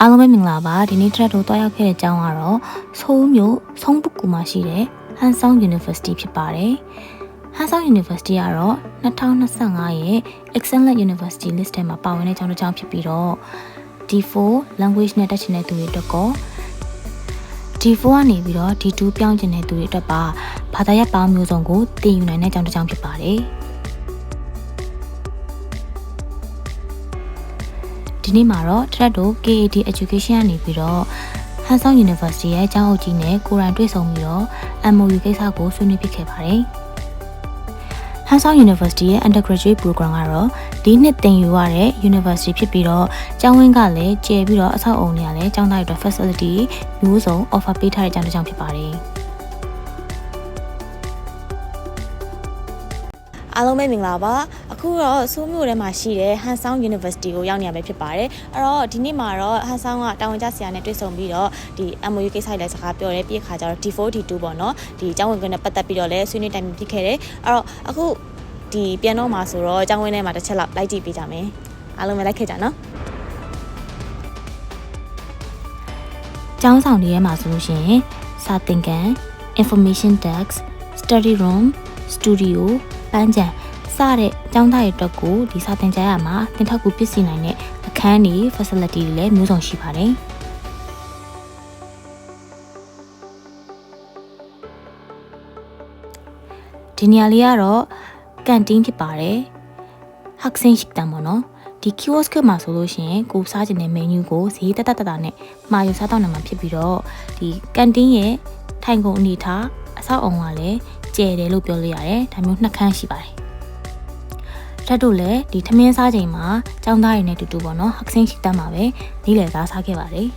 အားလုံးပဲမင်္ဂလာပါဒီနေ့ track တို့တွားရောက်ခဲ့တဲ့အကြောင်းကတော့ဆိုးမြို့ဆုံးပုကူမှာရှိတဲ့ Hansong University ဖြစ်ပါတယ်။ Hansong University ကတော့2025ရဲ့ Excellent University List ထဲမှာပါဝင်တဲ့အကြောင်းတစ်ကြောင်းဖြစ်ပြီးတော့ D4 language နဲ့တက်ချင်တဲ့သူတွေအတွက်ကော D4 ကနေပြီးတော့ D2 ပြောင်းချင်တဲ့သူတွေအတွက်ပါဘာသာရပ်ပေါင်းမျိုးစုံကိုသင်ယူနိုင်တဲ့အကြောင်းတစ်ကြောင်းဖြစ်ပါတယ်။ ဒီနေ့မှာတော့ Thread တို့ KAD Education ကနေပြီးတော့ Hansong University ရဲ့ကျောင်းအုပ်ကြီးနဲ့ကိုရိုင်းတွေ့ဆုံပြီးတော့ MOU ကိစ္စကိုဆွေးနွေးဖြစ်ခဲ့ပါတယ်။ Hansong University ရဲ့ undergraduate program ကတော့ဒီနှစ်သင်ယူရတဲ့ university ဖြစ်ပြီးတော့ကျောင်းဝင်းကလည်းကျယ်ပြီးတော့အဆောက်အအုံတွေကလည်းကျောင်းသားတွေအတွက် facility မျိုးစုံ offer ပေးထားတဲ့ကျောင်းတစ်ကျောင်းဖြစ်ပါတယ်။အားလုံးပဲမင်္ဂလာပါ အခုတော့ဆိုးမြို့ထဲမှာရှိတဲ့ Hansong University ကိုရောက်နေရမှာဖြစ်ပါတယ်အဲ့တော့ဒီနေ့မှာတော့ Hansong ကတာဝန်ကျဆရာနဲ့တွေ့ဆုံပြီးတော့ဒီ MOU ကိစ္စတွေလည်းစကားပြောတယ်ပြီးခါကျတော့ D4 D2 ပေါ့နော်ဒီအကြောင်းဝင်ခွင့်နဲ့ပတ်သက်ပြီးတော့လည်းဆွေးနွေးတိုင်ပင်ဖြစ်ခဲ့တယ်အဲ့တော့အခုဒီပြန်တော့မှာဆိုတော့အကြောင်းဝင်ထဲမှာတစ်ချက်လောက်လိုက်ကြည့်ပေးကြမယ်အားလုံးပဲလိုက်ခဲ့ကြနော်ကျောင်းဆောင်တွေထဲမှာဆိုလို့ရှိရင်စာသင်ခန်း information desk study room studio ပန်းချံ စတဲ့ကျောင်းသားတွေအတွက်ကိုဒီစာသင်ကြားရမှာသင်ထောက်ကူပစ္စည်းနိုင်တဲ့အခန်းတွေ facility တွေလည်းမျိုးစုံရှိပါတယ်ဒီနေရာလေးကတော့ကန်တင်းဖြစ်ပါတယ်ဟက်ဆင်းရှိတန်ပေါ့နော်ဒီ kiosk မှာဆိုလို့ရှိရင်ကိုစားခြင်းတဲ့ menu ကိုဈေးတက်တက်တက်တာနဲ့မှာယူစားတော့နိုင်မှာဖြစ်ပြီးတော့ဒီကန်တင်းရဲ့ထိုင်ကုန်အနေထားအဆောက်အအုံကလည်းကျယ်တယ်လို့ပြောလို့ရတယ်ဒါမျိုးနှစ်ခန်းရှိပါတယ် ဓာတ်တို့လည်းဒီထမင်းစားချိန်မှာចောင်းသားရည်နဲ့တူတူပေါ့နော်ဟက်ဆင်းရှိတတ်မှာပဲနေ့လည်စားစားခဲ့ပါတယ်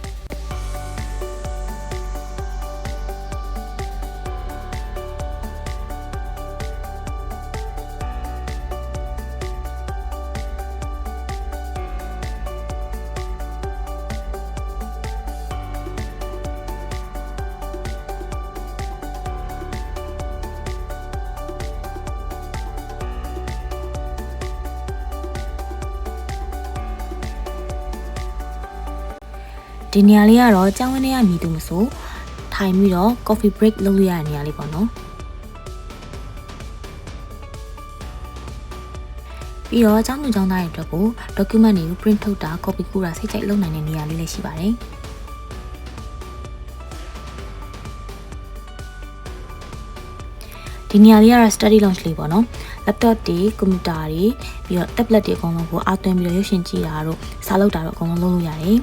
ဒီနေရာလေးကတော့ကျောင်းဝင်းထဲကမြည်သူမဆိုထိုင်ပြီးတော့ coffee break လုပ်လို့ရတဲ့နေရာလေးပေါ့နော်ပြီးတော့ကျောင်းသူကျောင်းသားတွေအတွက်ကို document တွေကို print ထုတ်တာ copy ကူတာစိတ်ကြိုက်လုပ်နိုင်တဲ့နေရာလေးလည်းရှိပါတယ်ဒီနေရာလေးကတော့ study lounge လေးပေါ့နော် laptop တွေ computer တွေပြီးတော့ tablet တွေအကုန်လုံးကိုအားသွင်းပြီးတော့ရုပ်ရှင်ကြည့်တာတို့စာလုပ်တာတို့အကုန်လုံးလုပ်လို့ရတယ်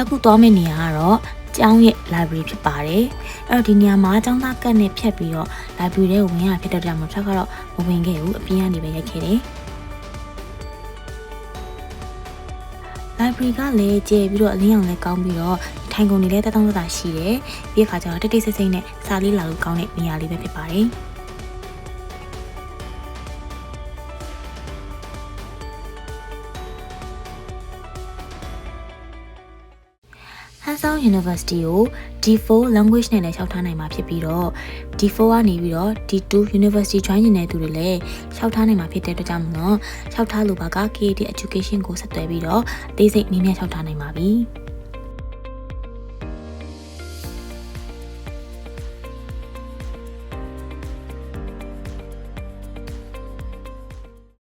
ထပ်ခုသွားမယ့်နေရာကတော့ကျောင်းရဲ့ library ဖြစ်ပါတယ်အဲ့တော့ဒီနေရာမှာကျောင်းသားကတ်နဲ့ဖြတ်ပြီးတော့ library ထဲကိုဝင်ရဖြစ်တဲ့ကြောင့်မထပ်ကတော့မဝင်ခဲ့ဘူးအပြင်ကနေပဲရိုက်ခဲ့တယ် library ကလည်းကျယ်ပြီးတော့အလင်းအောင်လည်းကောင်းပြီးတော့ထိုင်ကုန်တွေလည်းတက်တောင့်တက်တာရှိတယ်ပြီးခါကျတော့တိတ်တိတ်ဆိတ်ဆိတ်နဲ့စာလေးလာလို့ကောင်းတဲ့နေရာလေးပဲဖြစ်ပါတယ် န်ဆောင် University ကို D4 language နဲ့လည်းလျှောက်ထားနိုင်မှာဖြစ်ပြီးတော့ D4 ကနေပြီးတော့ D2 University join နေတဲ့သူတွေလည်းလျှောက်ထားနိုင်မှာဖြစ်တဲ့အတွက်ကြောင့်မလို့လျှောက်ထားလိုပါက KD Education ကိုဆက်သွယ်ပြီးတော့အသေးစိတ်နည်းနည်းလျှောက်ထားနိုင်ပါပြီ။